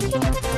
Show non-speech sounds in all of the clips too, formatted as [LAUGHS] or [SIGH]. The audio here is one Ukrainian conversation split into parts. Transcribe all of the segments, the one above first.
Thank you.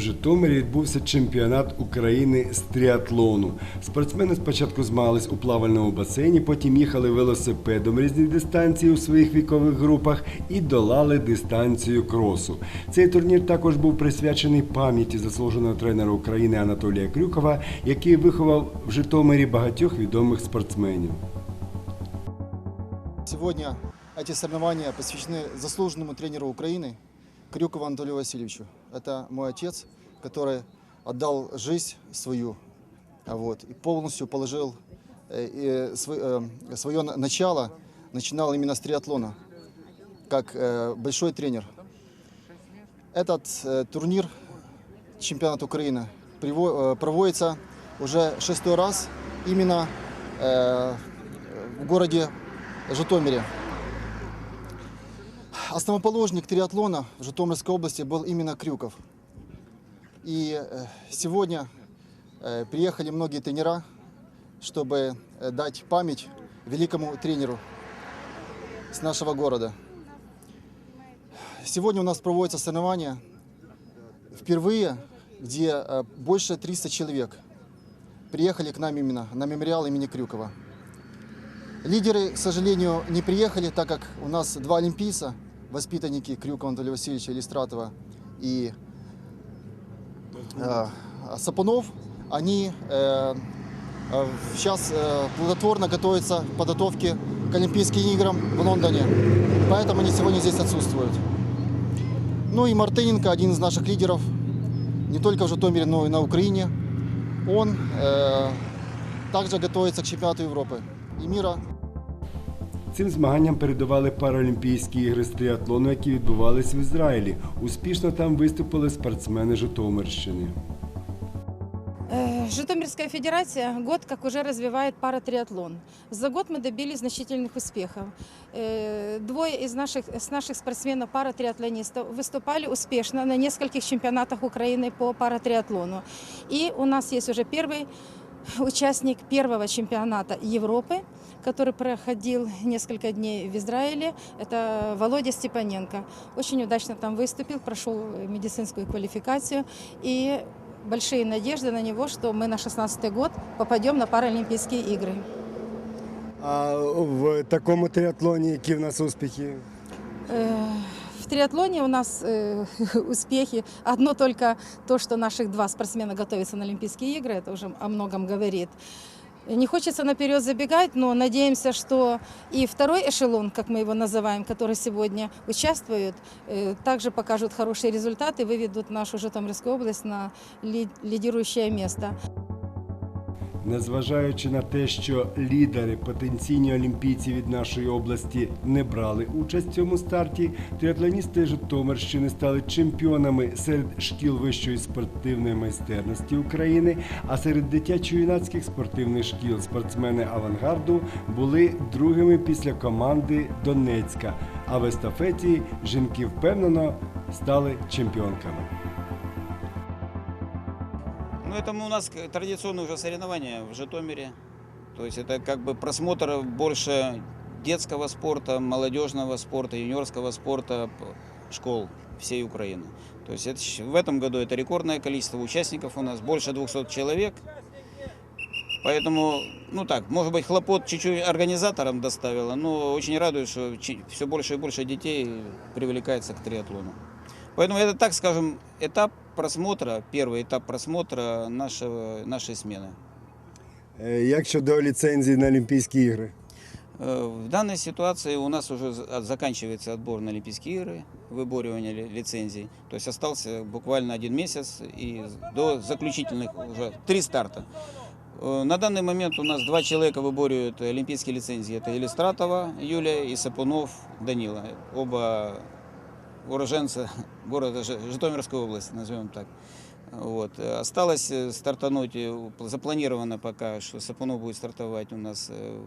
Житомирі відбувся чемпіонат України з тріатлону. Спортсмени спочатку змагались у плавальному басейні, потім їхали велосипедом різні дистанції у своїх вікових групах і долали дистанцію кросу. Цей турнір також був присвячений пам'яті заслуженого тренера України Анатолія Крюкова, який виховав в Житомирі багатьох відомих спортсменів. Сегодня эти соревнования посвящены заслуженному тренеру Украины Крюкову Анатолию Васильевичу. Это мой отец, который отдал жизнь свою вот, и полностью положил э, и сво- э, свое на- начало, начинал именно с триатлона, как э, большой тренер. Этот э, турнир, чемпионат Украины, э, проводится уже шестой раз именно э, в городе Житомире. Основоположник триатлона в Житомирской области был именно Крюков. И э, сегодня э, приехали многие тренера, чтобы э, дать память великому тренеру с нашего города. Сегодня у нас проводятся соревнования впервые, где больше 300 человек приехали к нам именно на мемориал имени Крюкова. Лидеры, к сожалению, не приехали, так как у нас два олимпийца, воспитанники Крюкова Анатолия Васильевича Иллистратова и э, Сапунов, они э, э, сейчас э, плодотворно готовятся к подготовке к Олимпийским играм в Лондоне. Поэтому они сегодня здесь отсутствуют. Ну и Мартыненко, один из наших лидеров, не только в Житомире, но и на Украине. Он э, также готовится к чемпионату Европы и мира Цим змаганням передавали Паралімпійські ігри з тріатлону, які відбувались в Ізраїлі. Успішно там виступили спортсмени Житомирщини. Э, Житомирская федерация год как уже развивает паратриатлон. За год мы добились значительных успехов. Э, Двое из наших, с наших спортсменов паратриатлонистов выступали успешно на нескольких чемпионатах Украины по паратриатлону. И у нас есть уже первый участник первого чемпионата Европы, который проходил несколько дней в Израиле. Это Володя Степаненко. Очень удачно там выступил, прошел медицинскую квалификацию. И большие надежды на него, что мы на 16 год попадем на Паралимпийские игры. А в такому тріатлоні які в нас успіхи? Э, В триатлоне у нас э, [LAUGHS] успехи. Одно только то, что наших два спортсмена готовятся на Олимпийские игры, это уже о многом говорит. Не хочется наперед забегать, но надеемся, что и второй эшелон, как мы его называем, который сегодня участвует, э, также покажут хорошие результаты, выведут нашу Житомирскую область на ли- лидирующее место. Незважаючи на те, що лідери, потенційні олімпійці від нашої області не брали участь в цьому старті, тріатлоністи Житомирщини стали чемпіонами серед шкіл вищої спортивної майстерності України, а серед дитячо-юнацьких спортивних шкіл спортсмени авангарду були другими після команди Донецька. А в естафеті жінки впевнено стали чемпіонками. Ну, это у нас к- традиционные уже соревнования в Житомире. То есть это как бы просмотр больше детского спорта, молодежного спорта, юниорского спорта школ всей Украины. То есть это, в этом году это рекордное количество участников у нас, больше 200 человек. Поэтому, ну так, может быть, хлопот чуть-чуть организаторам доставило, но очень радует, что все больше и больше детей привлекается к триатлону. Поэтому это, так скажем, этап просмотра, первый этап просмотра нашего, нашей смены. Як щодо ліцензії на Олімпійські ігри? Э, В данной ситуации у нас уже за- от- заканчивается отбор на Олимпийские игры, выборивание ли- лицензий. То есть остался буквально один месяц и до заключительных уже три старта. Э, На данный момент у нас два человека выборивают олимпийские лицензии. Это Иллистратова Юлия и Сапунов Данила. Оба уроженца [LAUGHS] города Жи- Житомирской области, назовем так. Вот. Э, Осталось э, стартануть, э, запланировано пока, что Сапунов будет стартовать у нас э,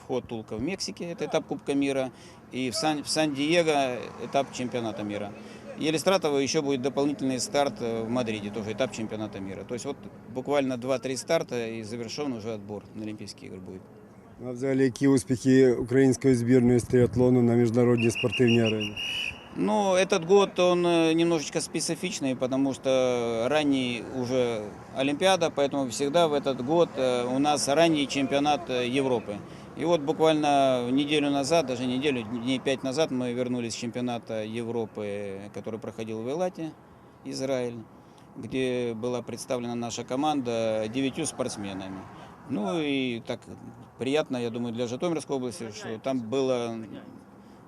в ход Тулка в Мексике, это этап Кубка мира, и в, Сан- в Сан-Диего этап чемпионата мира. Елистратова еще будет дополнительный старт э, в Мадриде, тоже этап чемпионата мира. То есть вот буквально 2-3 старта и завершен уже отбор на Олимпийские игры будет. А взагалі, які успіхи української збірної з триатлону на міжнародній спортивній арені? Ну, этот год он э, немножечко специфичный, потому что ранний уже Олимпиада, поэтому всегда в этот год э, у нас ранний чемпионат э, Европы. И вот буквально неделю назад, даже неделю, дней пять назад мы вернулись с чемпионата Европы, который проходил в Элате, Израиль, где была представлена наша команда девятью спортсменами. Ну и так приятно, я думаю, для Житомирской области, что там было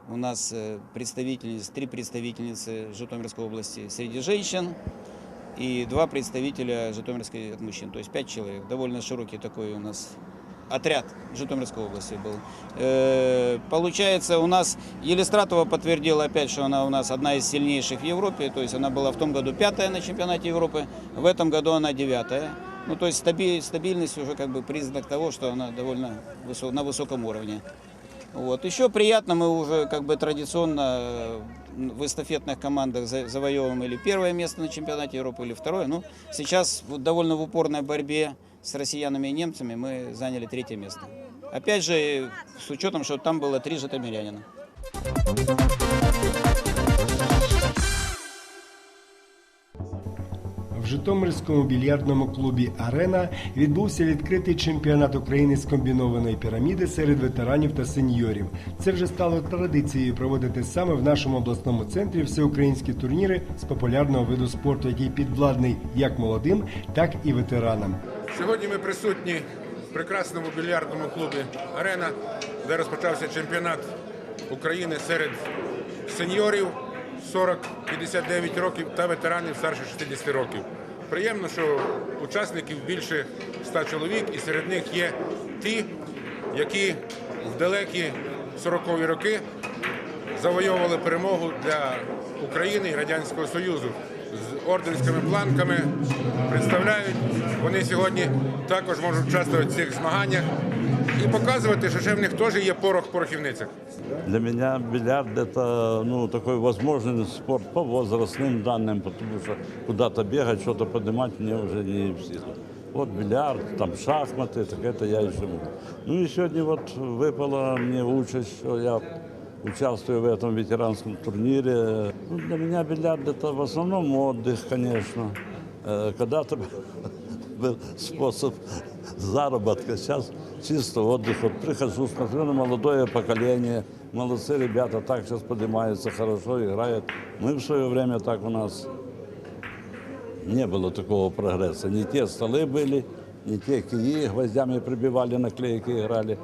у нас э, представительниц, три представительницы Житомирской области среди женщин и два представителя Житомирской от мужчин, то есть пять человек. Довольно широкий такой у нас отряд Житомирской области был. Э, Получается, у нас Елистратова подтвердила опять, что она у нас одна из сильнейших в Европе, то есть она была в том году пятая на чемпионате Европы, в этом году она девятая. Ну, то есть стаби- стабильность уже как бы признак того, что она довольно высо- на высоком уровне. Вот. Еще приятно, мы уже как бы традиционно э, в эстафетных командах за- завоевываем или первое место на чемпионате Европы, или второе. Ну, сейчас вот довольно в упорной борьбе с россиянами и немцами мы заняли третье место. Опять же, с учетом, что там было три житомирянина. Житомирському більярдному клубі Арена відбувся відкритий чемпіонат України з комбінованої піраміди серед ветеранів та сеньорів. Це вже стало традицією проводити саме в нашому обласному центрі всеукраїнські турніри з популярного виду спорту, який підвладний як молодим, так і ветеранам. Сьогодні ми присутні в прекрасному більярдному клубі Арена, де розпочався чемпіонат України серед сеньорів 40-59 років та ветеранів старше 60 років. Приємно, що учасників більше 100 чоловік, і серед них є ті, які в далекі 40-ві роки завойовували перемогу для України і Радянського Союзу орденськими планками. Представляють, вони сьогодні також можуть участвувати в цих змаганнях і показувати, що ще в них теж є порох в порохівницях. Для меня бильярд это ну, такой возможный спорт по возрастным данным, потому что куда-то бегать, что-то поднимать мне уже не в силу. Вот бильярд, там шахматы, так это я еще могу. Ну и сегодня вот выпала мне участь, что я участвую в этом ветеранском турнире. Ну, для меня бильярд это в основном отдых, конечно. Э, Когда-то [LAUGHS] был способ заработка, сейчас чисто отдых. Вот прихожу, смотрю на молодое поколение, молодцы ребята так сейчас поднимаются, хорошо играют. Мы в свое время так у нас не было такого прогресса. Не те столы были, не те кии гвоздями прибивали, наклейки играли.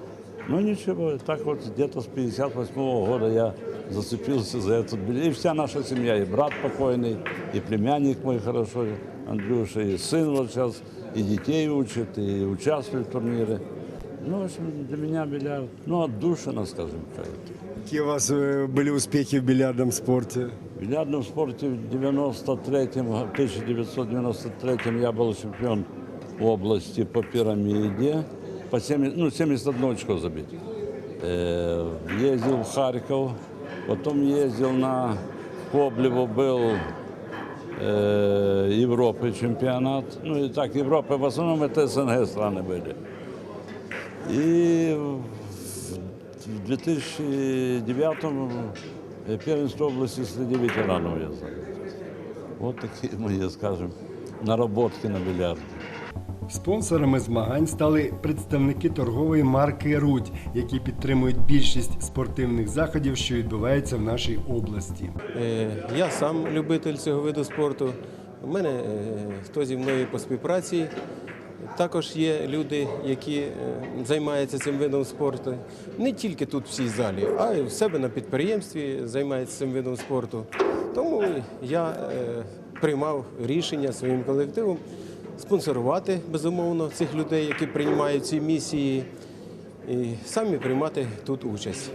Ну ничего, так вот где-то с 58 года я зацепился за этот билет. И вся наша семья, и брат покойный, и племянник мой хорошо, Андрюша, и сын вот сейчас, и детей учит, и участвует в турнире. Ну, в общем, для меня бильярд, ну, отдушина, скажем так. Які у вас е, були успіхи в більярдному спорті? В бильярдном спорте в 93-м, 1993 я был чемпион области по пирамиде. По 70, ну, 71 очко забить. Э, ездил в Харьков, потом ездил на Коблево, был э, Европы чемпионат. Ну и так, Европа, в основном это СНГ страны были. И в 2009-м э, первенство области среди ветеранов я занял. Вот такие мои, скажем, наработки на бильярде. Спонсорами змагань стали представники торгової марки Рудь, які підтримують більшість спортивних заходів, що відбуваються в нашій області. Е, Я сам любитель цього виду спорту. У мене е, хто зі мною по співпраці. Також є люди, які е, займаються цим видом спорту. Не тільки тут в цій залі, а й в себе на підприємстві займаються цим видом спорту. Тому я приймав рішення своїм колективом спонсорувати безумовно цих людей, які приймають ці місії, і самі приймати тут участь.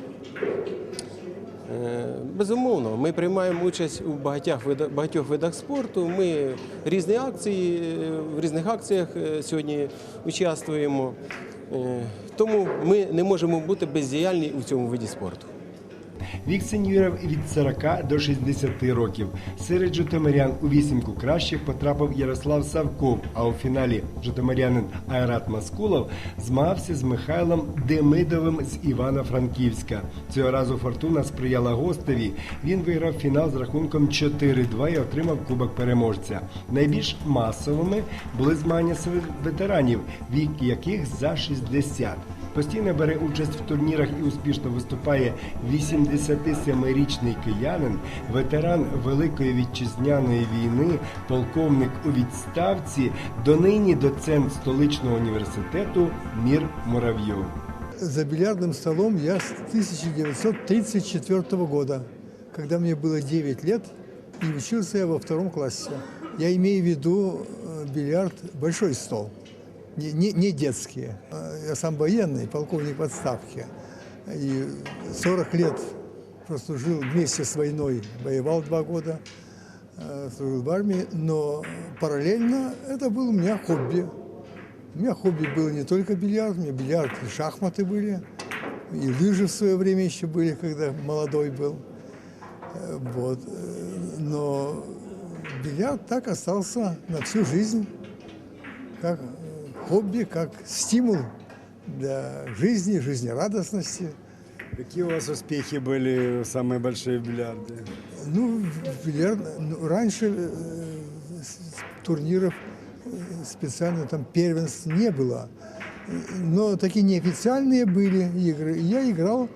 Е, Безумовно, ми приймаємо участь у багатьох багатьох видах спорту. Ми різні акції, е, в різних акціях е, сьогодні участвуємо. Тому ми не можемо бути бездіяльні у цьому виді спорту. Вік сеньорів від 40 до 60 років. Серед житомирян у вісімку кращих потрапив Ярослав Савков, а у фіналі житомирянин Айрат Маскулов змагався з Михайлом Демидовим з Івано-Франківська. Цього разу фортуна сприяла гостеві. Він виграв фінал з рахунком 4-2 і отримав кубок переможця. Найбільш масовими були змагання серед ветеранів, вік яких за 60. Постійно бере участь в турнірах і успішно виступає 87-річний киянин, ветеран Великої вітчизняної війни, полковник у відставці, донині доцент столичного університету Мір Муравйов. За бильярдным столом я с 1934 года, когда мне было 9 лет, и учился я во втором классе. Я имею в виду э, бильярд большой стол, Не, не, не детские. Э, Я сам военный, полковник в отставке. И 40 лет прослужил вместе с войной, воевал два года, э, служил в армии, но параллельно это было у меня хобби. У меня хобби было не только бильярд, у меня бильярд и шахматы были, и лыжи в свое время еще были, когда молодой был. Э, Вот. Э, Но бильярд так остался на всю жизнь, как хобби, как стимул для жизни, жизнерадостности. Какие у вас успехи были самые большие в бильярде? Ну, бильярд, ну, раньше э, турниров э, специально там первенств не было. Но такие неофициальные были игры. И я играл,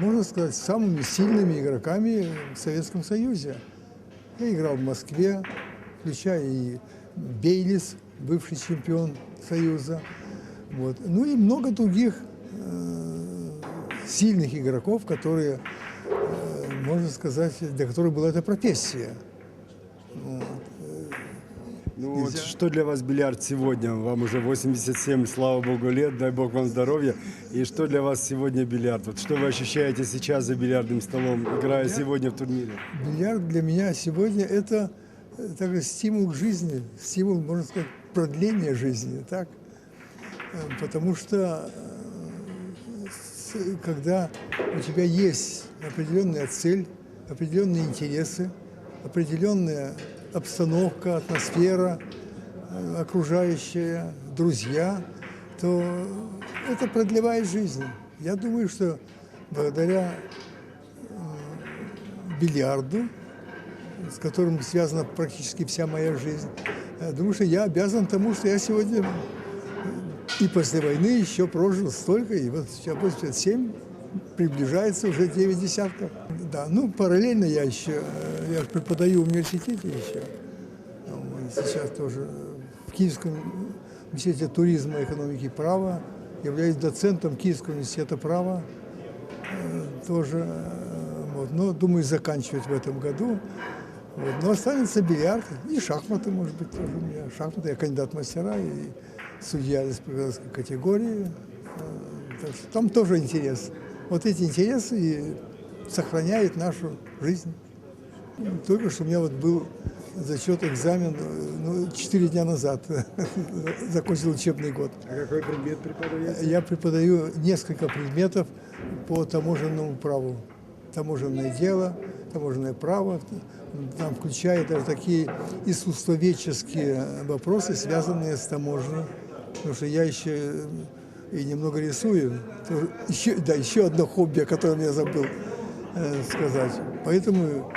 можно сказать, с самыми сильными игроками в Советском Союзе. Я играл в Москве, включая и Бейлис, бывший чемпион Союза. Вот. Ну и много других э, сильных игроков, которые э, можно сказать, для которых была эта профессия. Ну вот Нельзя. что для вас бильярд сегодня? Вам уже 87, слава богу, лет, дай бог вам здоровья. И что для вас сегодня бильярд? Вот что вы ощущаете сейчас за бильярдным столом, играя сегодня в турнире? Бильярд для меня сегодня это э, такой стимул к жизни, стимул, можно сказать, продления жизни, так? Э, Потому что э, когда у тебя есть определенная цель, определенные интересы, определенная обстановка, атмосфера э, окружающая, друзья, то это продлевает жизнь. Я думаю, что благодаря бильярду, с которым связана практически вся моя жизнь. Я думаю, что я обязан тому, что я сегодня и после войны еще прожил столько, и вот сейчас 87 приближается уже 9 десятков. Да, ну параллельно я еще, э, я преподаю в университете еще. Сейчас тоже в Киевском университете туризма, экономики и права. Являюсь доцентом Киевского университета права э, тоже. э, Вот, но думаю заканчивать в этом году. Вот. Но останется бильярд и шахматы, может быть, тоже у меня. Шахматы, я кандидат мастера и судья республиканской категории. Э, Так что там тоже интерес. Вот эти интересы и сохраняют нашу жизнь. Только что у меня вот был зачет, экзамен, ну, 4 дня назад [LAUGHS] закончил учебный год. А какой предмет преподаете? Я преподаю несколько предметов по таможенному праву. Таможенное дело, таможенное право. Там включает даже такие искусствоведческие вопросы, связанные с таможней. Потому что я еще и немного рисую. [LAUGHS] Еще, да, еще одно хобби, о котором я забыл э, сказать. Поэтому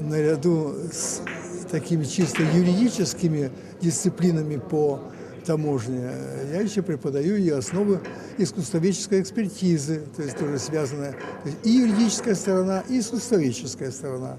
наряду с такими чисто юридическими дисциплинами по таможне, я еще преподаю и основы искусствоведческой экспертизы, то есть тоже связанная то есть и юридическая сторона, и искусствоведческая сторона.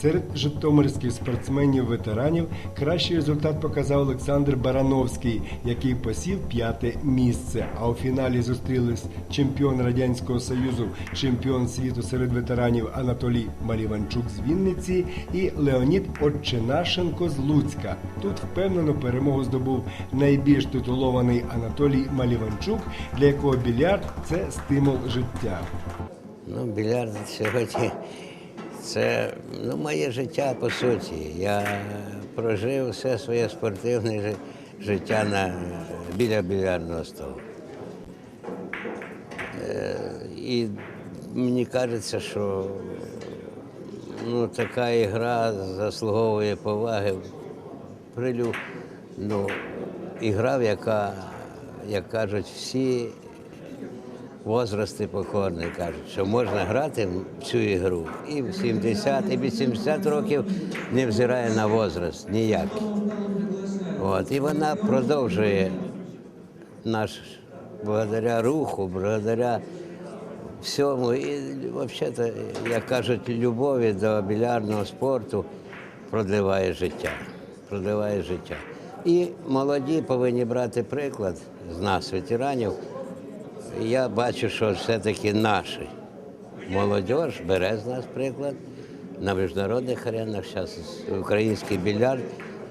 Серед житомирських спортсменів-ветеранів кращий результат показав Олександр Барановський, який посів п'яте місце. А у фіналі зустрілись чемпіон Радянського Союзу, чемпіон світу серед ветеранів Анатолій Маліванчук з Вінниці і Леонід Отчинашенко з Луцька. Тут впевнену перемогу здобув найбільш титулований Анатолій Маліванчук, для якого більярд це стимул життя. Ну, більярд сьогодні це ну, моє життя по суті. Я прожив все своє спортивне життя на, біля більярдного столу. Е, І мені кажеться, що ну, така ігра заслуговує поваги. Прилю, ну, ігра, яка, як кажуть, всі возрасти покорні кажуть, що можна грати в цю ігру і в 70, і в 80 років не взирає на возраст ніякий. От, і вона продовжує наш благодаря руху, благодаря всьому. І взагалі, як кажуть, любові до білярдного спорту продліває життя. Продліває життя. І молоді повинні брати приклад з нас, ветеранів. Я бачу, що все-таки наші молодь бере з нас приклад на міжнародних аренах. Зараз український більярд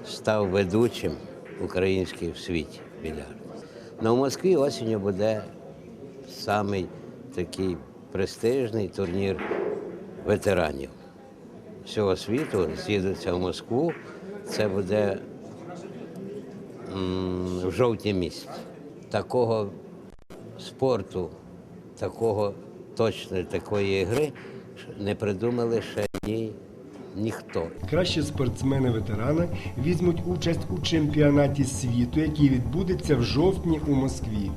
став ведучим український в світі більярд. Ну, в Москві осінню буде самий такий престижний турнір ветеранів всього світу. З'їдуться в Москву. Це буде м, в жовтні місяці. Такого спорту, такого точно такої гри не придумали ще ні, ніхто. Кращі спортсмени-ветерани візьмуть участь у чемпіонаті світу, який відбудеться в жовтні у Москві.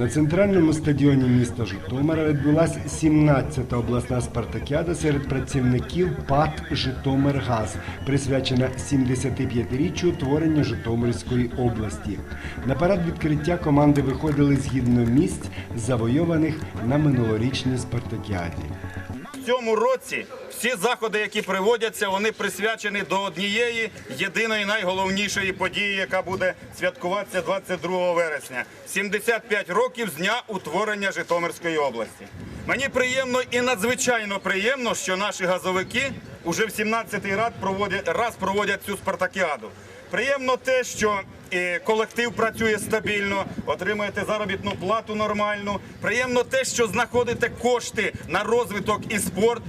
На центральному стадіоні міста Житомира відбулася 17-та обласна спартакіада серед працівників ПАТ Житомиргаз, присвячена 75-річчю утворення Житомирської області. На парад відкриття команди виходили згідно місць, завойованих на минулорічній спартакіаді. Цьому році всі заходи, які приводяться, вони присвячені до однієї єдиної найголовнішої події, яка буде святкуватися 22 вересня 75 років з дня утворення Житомирської області. Мені приємно і надзвичайно приємно, що наші газовики уже в 17-й раз проводять, раз проводять цю спартакіаду. Приємно те, що е, колектив працює стабільно, отримуєте заробітну плату нормальну. Приємно те, що знаходите кошти на розвиток і спорт.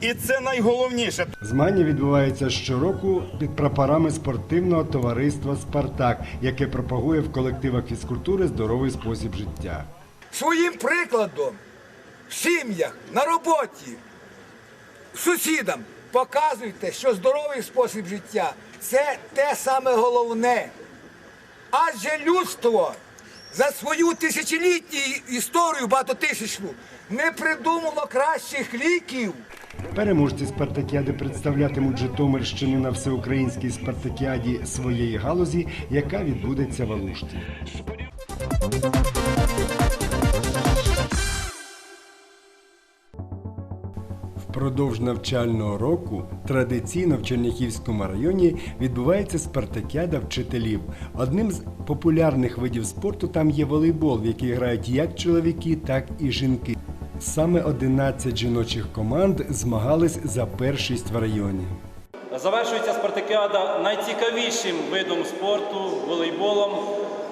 І це найголовніше. Змагання відбуваються щороку під прапорами спортивного товариства Спартак, яке пропагує в колективах фізкультури здоровий спосіб життя. своїм прикладом в сім'ях, на роботі, сусідам показуйте, що здоровий спосіб життя це те саме головне. Адже людство за свою тисячолітню історію багатотисячну не придумало кращих ліків. Переможці спартакіади представлятимуть Житомирщину на всеукраїнській спартакіаді своєї галузі, яка відбудеться в Алушті. Впродовж навчального року традиційно в Черняхівському районі відбувається спартакіада вчителів. Одним з популярних видів спорту там є волейбол, в який грають як чоловіки, так і жінки. Саме 11 жіночих команд змагались за першість в районі. Завершується спартакіада найцікавішим видом спорту волейболом.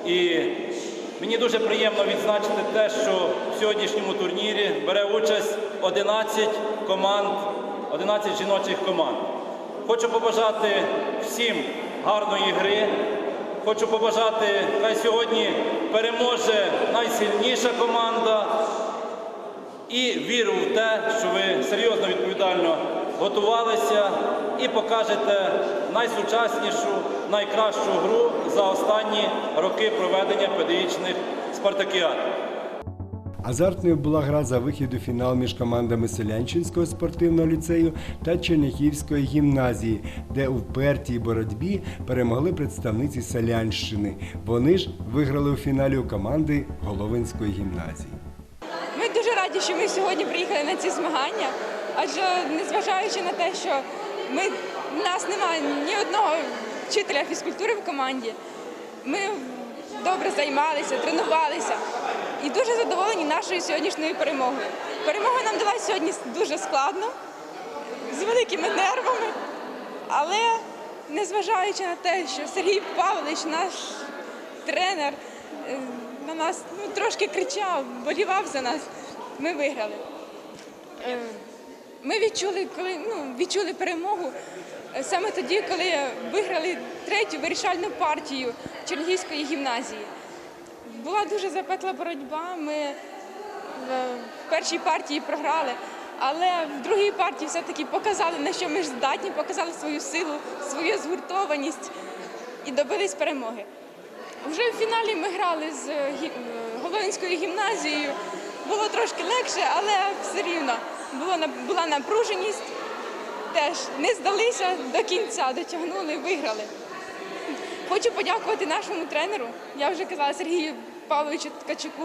І мені дуже приємно відзначити те, що в сьогоднішньому турнірі бере участь 11 команд, 11 жіночих команд. Хочу побажати всім гарної гри. Хочу побажати, хай сьогодні переможе найсильніша команда. І вірю в те, що ви серйозно відповідально готувалися і покажете найсучаснішу, найкращу гру за останні роки проведення педагогічних спартакіад. Азартною була гра за вихід у фінал між командами Селянчинського спортивного ліцею та Черняхівської гімназії, де у впертій боротьбі перемогли представниці Селянщини. Вони ж виграли у фіналі у команди Головинської гімназії. Ми дуже раді, що ми сьогодні приїхали на ці змагання, адже незважаючи на те, що ми, в нас немає ні одного вчителя фізкультури в команді, ми добре займалися, тренувалися і дуже задоволені нашою сьогоднішньою перемогою. Перемога нам далась сьогодні дуже складно, з великими нервами, але незважаючи на те, що Сергій Павлович, наш тренер, е, на нас ну, трошки кричав, болівав за нас. Ми виграли. Е, Ми відчули, коли ну, відчули перемогу е, саме тоді, коли виграли третю вирішальну партію Чернігівської гімназії. Була дуже запекла боротьба. Ми в в першій партії програли, але в другій партії все-таки показали, на що ми ж здатні, показали свою силу, свою згуртованість і добились перемоги. Вже в фіналі ми грали з е, е, Головинською гімназією. Було трошки легше, але все рівно була напруженість. Теж не здалися до кінця, дотягнули, виграли. Хочу подякувати нашому тренеру, я вже казала Сергію Павловичу Ткачуку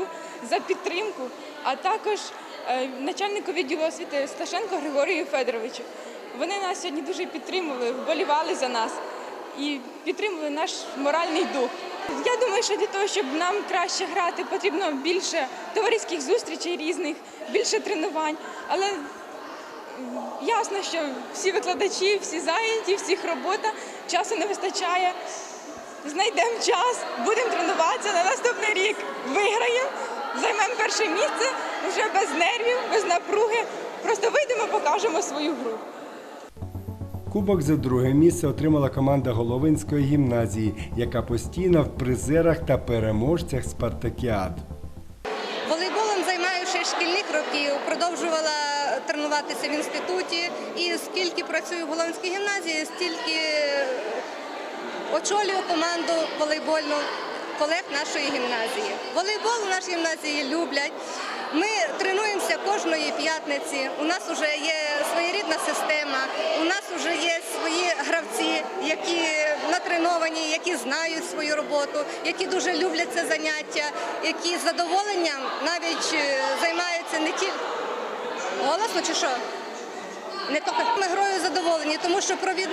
за підтримку, а також е, начальнику відділу освіти Сташенко Григорію Федоровичу. Вони нас сьогодні дуже підтримували, вболівали за нас і підтримували наш моральний дух. Я думаю, що для того, щоб нам краще грати, потрібно більше товариських зустрічей різних, більше тренувань. Але ясно, що всі викладачі, всі зайняті, всіх робота, часу не вистачає. Знайдемо час, будемо тренуватися на наступний рік. Виграємо, займемо перше місце вже без нервів, без напруги. Просто вийдемо, покажемо свою гру. Кубок за друге місце отримала команда Головинської гімназії, яка постійно в призерах та переможцях спартакіад. Волейболом займаюся ще шкільних років, продовжувала тренуватися в інституті. І скільки працюю в Волинській гімназії, стільки очолюю команду волейбольну колег нашої гімназії. Волейбол у нашій гімназії люблять. Ми тренуємося кожної п'ятниці. У нас вже є своєрідна система, у нас вже є свої гравці, які натреновані, які знають свою роботу, які дуже люблять це заняття, які з задоволенням навіть е, займаються не тільки голосно чи що? Не тільки ми грою задоволені, тому що провід...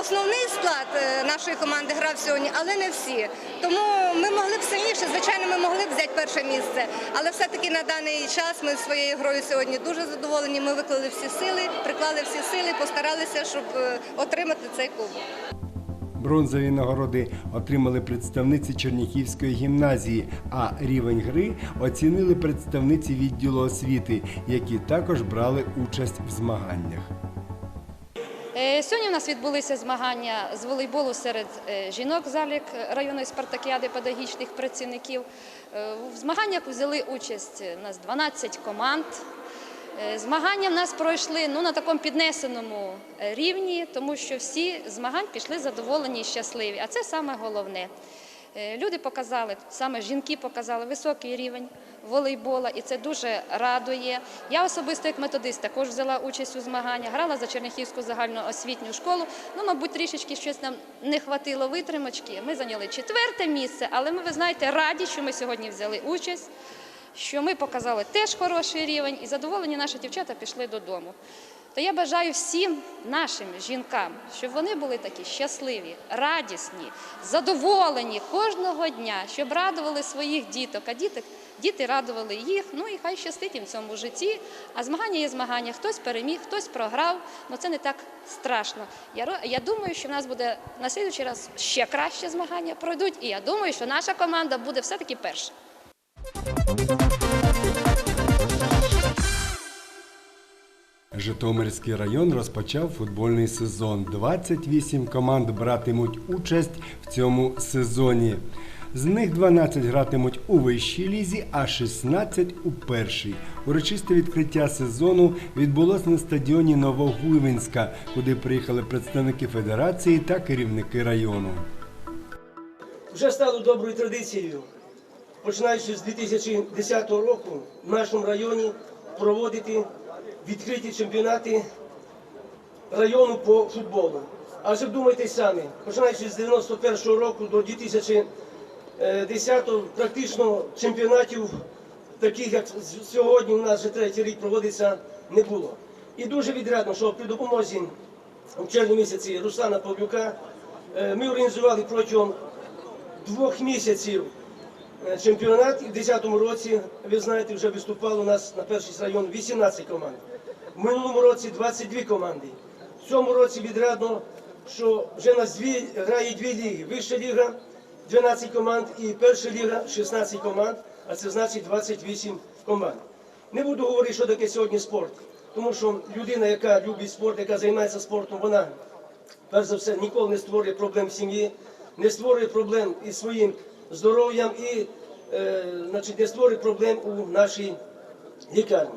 основний склад е, нашої команди грав сьогодні, але не всі. Тому ми могли б сильніше, звичайно, ми могли б взяти перше місце. Але все-таки на даний час ми своєю грою сьогодні дуже задоволені. Ми виклали всі сили, приклали всі сили, постаралися, щоб е, отримати цей кубок. Бронзові нагороди отримали представниці Черніхівської гімназії, а рівень гри оцінили представниці відділу освіти, які також брали участь в змаганнях. Е, Сьогодні у нас відбулися змагання з волейболу серед е, жінок залік районної спартакіади педагогічних працівників. Е, В змаганнях взяли участь у нас 12 команд. Змагання в нас пройшли ну, на такому піднесеному рівні, тому що всі змагань пішли задоволені і щасливі. А це саме головне. Люди показали, саме жінки показали високий рівень волейбола, і це дуже радує. Я особисто як методист також взяла участь у змаганнях, грала за Черняхівську загальноосвітню школу. Ну, мабуть, трішечки щось нам не хватило витримочки. Ми зайняли четверте місце, але ми, ви знаєте, раді, що ми сьогодні взяли участь, що ми показали теж хороший рівень, і задоволені наші дівчата пішли додому. То я бажаю всім нашим жінкам, щоб вони були такі щасливі, радісні, задоволені кожного дня, щоб радували своїх діток, а діток, діти радували їх. Ну і хай щастить їм в цьому житті. А змагання є змагання. Хтось переміг, хтось програв. Ну це не так страшно. Я, я думаю, що в нас буде на слідуючий раз ще краще змагання пройдуть. І я думаю, що наша команда буде все-таки перша. Житомирський район розпочав футбольний сезон. 28 команд братимуть участь в цьому сезоні. З них 12 гратимуть у вищій лізі, а 16 у першій. Урочисте відкриття сезону відбулось на стадіоні Новогуйвинська, куди приїхали представники федерації та керівники району. Вже стало доброю традицією, починаючи з 2010 року в нашому районі проводити відкриті чемпіонати району по футболу. Адже вдумайтесь самі, починаючи з 91-го року до 2010-го, практично чемпіонатів, таких як сьогодні у нас вже третій рік проводиться, не було. І дуже відрядно, що при допомозі в червні місяці Руслана Павлюка е, ми організували протягом двох місяців чемпіонат. І в 2010 році, ви знаєте, вже виступало у нас на перший район 18 команд. В минулому році 22 команди. В цьому році відрядно, що вже нас дві, грає дві ліги. Вища ліга 12 команд і перша ліга 16 команд, а це значить 28 команд. Не буду говорити, що таке сьогодні спорт. Тому що людина, яка любить спорт, яка займається спортом, вона перш за все ніколи не створює проблем сім'ї, не створює проблем із своїм здоров'ям і е, значить, не створить проблем у нашій лікарні.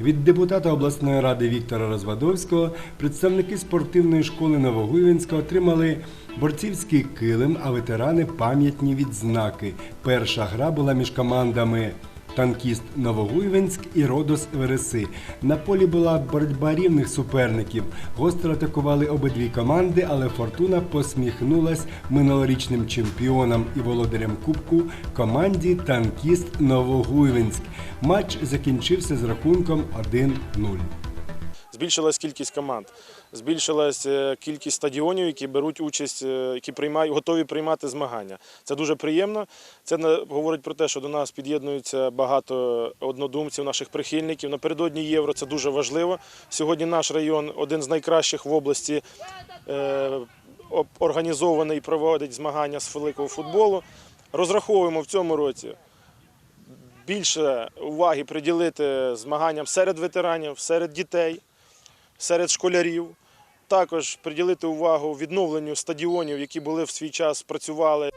Від депутата обласної ради Віктора Розвадовського представники спортивної школи Новогуйвинська отримали борцівський килим, а ветерани пам'ятні відзнаки. Перша гра була між командами. Танкіст Новогуйвинськ і Родос Вереси. На полі була боротьба рівних суперників. Гостро атакували обидві команди, але Фортуна посміхнулась минулорічним чемпіонам і володарям Кубку команді Танкіст Новогуйвинськ. Матч закінчився з рахунком 1-0. Збільшилась кількість команд, збільшилась е, кількість стадіонів, які беруть участь, е, які приймають, готові приймати змагання. Це дуже приємно. Це говорить про те, що до нас під'єднуються багато однодумців, наших прихильників. Напередодні євро це дуже важливо. Сьогодні наш район один з найкращих в області. е, Організований і проводить змагання з великого футболу. Розраховуємо в цьому році більше уваги приділити змаганням серед ветеранів, серед дітей, серед школярів. Також приділити увагу відновленню стадіонів, які були в свій час працювали.